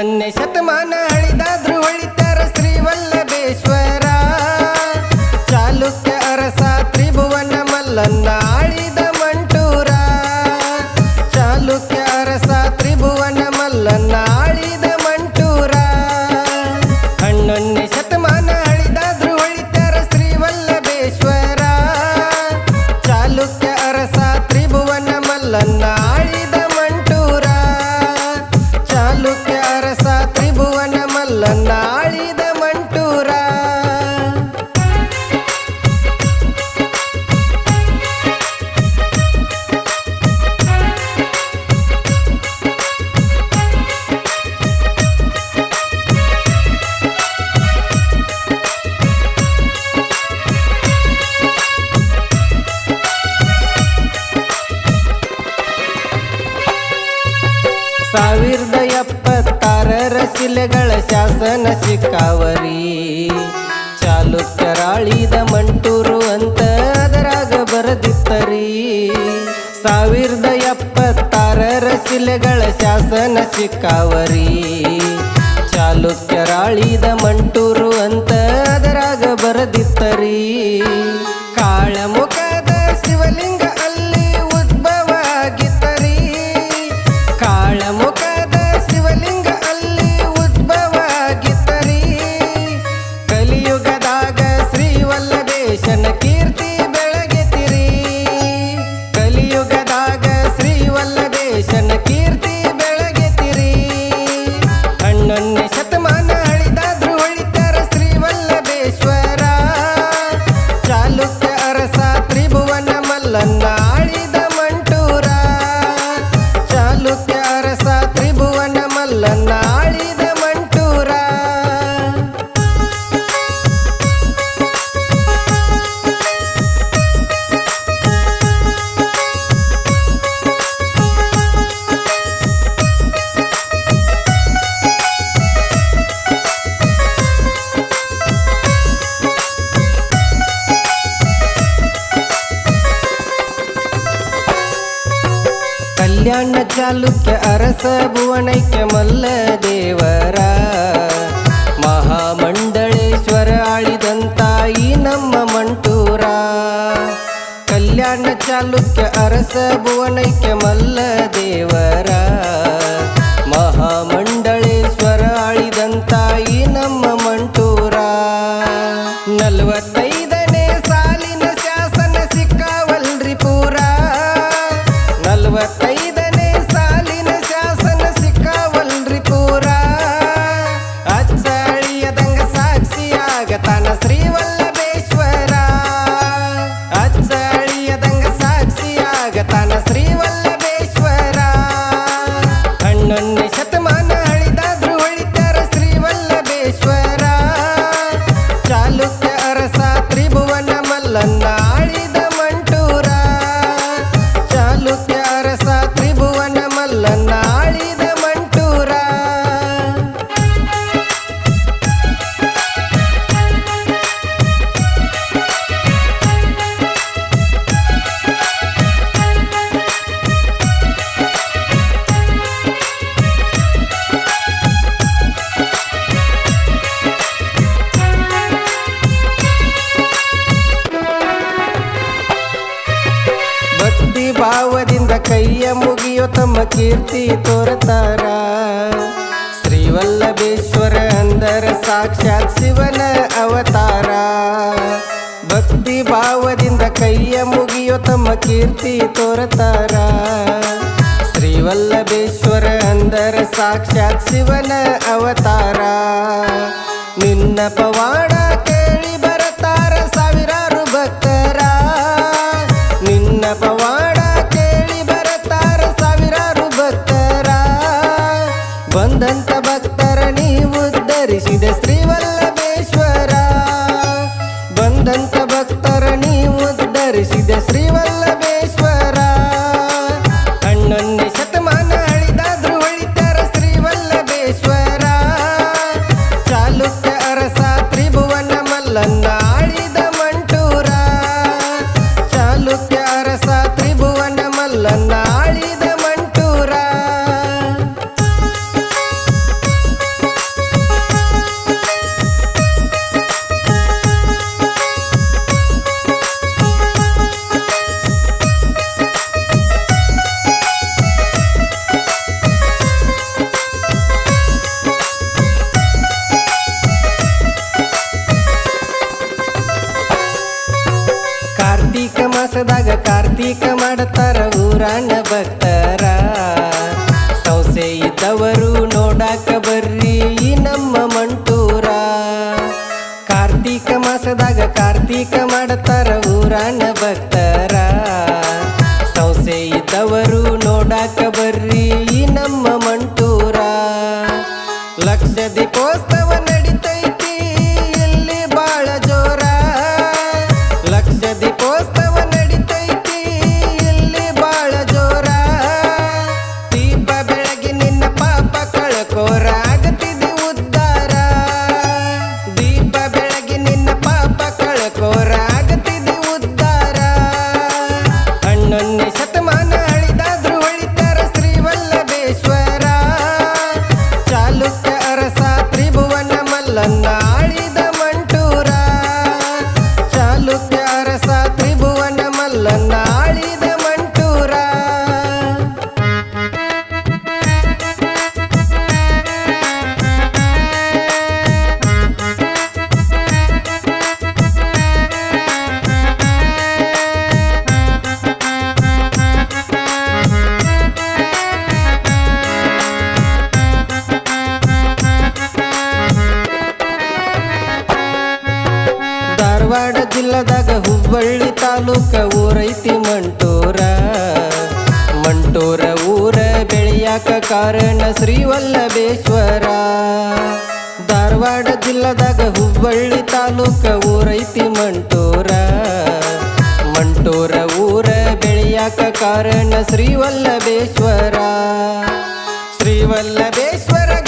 ನನ್ನ ಸತ 哪里 ಶಿಲೆಗಳ ಶಾಸನ ಸಿಕ್ಕಾವರಿ. ಚಾಲುಕ್ಯರಾಳಿದ ಮಂಟೂರು ಅಂತ ಅದರಾಗ ಬರದಿತ್ತರಿ. ಸಾವಿರದ ಎಪ್ಪತ್ತಾರರ ಶಿಲೆಗಳ ಶಾಸನ ಸಿಕ್ಕಾವರಿ. ಚಾಲುಕ್ಯರಾಳಿದ ಮಂಟೂರು ಅಂತ ಅದರಾಗ ಬರದಿತ್ತರಿ ಕಲ್ಯಾಣ ಚಾಲುಕ್ಯ ಅರಸ ಭುವನೈಕ್ಯ ಮಲ್ಲ ದೇವರ ಮಹಾಮಂಡಳೇಶ್ವರ ಆಳಿದಂತಾಯಿ ನಮ್ಮ ಮಂಟೂರ. ಕಲ್ಯಾಣ ಚಾಲುಕ್ಯ ಅರಸ ಭುವನೈಕ್ಯ ಮಲ್ಲ ದೇವರ ಮಹಾಮಂಡಳೇಶ್ವರ ಆಳಿದಂತಾಯಿ ನಮ್ಮ ಭಾವದಿಂದ ಕೈಯ ಮುಗಿಯೋ ತಮ್ಮ ಕೀರ್ತಿ ತೋರತಾರ. ಶ್ರೀವಲ್ಲಭೇಶ್ವರ ಅಂದರ ಸಾಕ್ಷಾತ್ ಶಿವನ ಅವತಾರ. ಭಕ್ತಿ ಭಾವದಿಂದ ಕೈಯ ಮುಗಿಯೋ ತಮ್ಮ ಕೀರ್ತಿ ತೋರತಾರ. ಶ್ರೀವಲ್ಲಭೇಶ್ವರ ಅಂದರ ಸಾಕ್ಷಾತ್ ಶಿವನ ಅವತಾರ. ನಿನ್ನ ಪವಾಡ ಬಂದಂತ ಭಕ್ತರ ನೀವು ಉದ್ಧರಿಸಿದ ಶ್ರೀವಲ್ಲಭೇಶ್ವರ. ಬಂದಂತ ಭಕ್ತರ ನೀವು ಉದ್ಧರಿಸಿದ ಮಾಸದಾಗ ಕಾರ್ತೀಕ ಮಾಡ್ತಾರ ಊರಾಣ ಭಕ್ತರ. ಸೌಸೆ ಇದ್ದವರು ನೋಡಾಕ ಬರ್ರಿ ನಮ್ಮ ಮಂಟೂರ. ಕಾರ್ತಿಕ ಮಾಸದಾಗ ಕಾರ್ತೀಕ ಮಾಡ್ತಾರ ಊರಾಣ ಭಕ್ತರ. ಸೌಸೆ ಇದ್ದವರು ನೋಡಾಕ ಬರ್ರಿ ನಮ್ಮ ಮಂಟೂರ. ಲಕ್ಷ ದೀಪೋತ್ಸವ ನಡಿತೈತಿ, ಇಲ್ಲಿ ಬಾಳ ಜೋರ. ಲಕ್ಷ ದೀಪೋತ್ಸವ ಜಿಲ್ಲದಾಗ ಹುಬ್ಬಳ್ಳಿ ತಾಲೂಕ ಊರೈತಿ ಮಂಟೂರ. ಮಂಟೂರ ಊರ ಬೆಳೆಯಾಕ ಕಾರಣ ಶ್ರೀವಲ್ಲಭೇಶ್ವರ. ಧಾರವಾಡ ಜಿಲ್ಲದಾಗ ಹುಬ್ಬಳ್ಳಿ ತಾಲೂಕ ಊರೈತಿ ಮಂಟೂರ. ಮಂಟೂರ ಊರ ಬೆಳೆಯಾಕ ಕಾರಣ ಶ್ರೀವಲ್ಲಭೇಶ್ವರ. ಶ್ರೀವಲ್ಲಭೇಶ್ವರ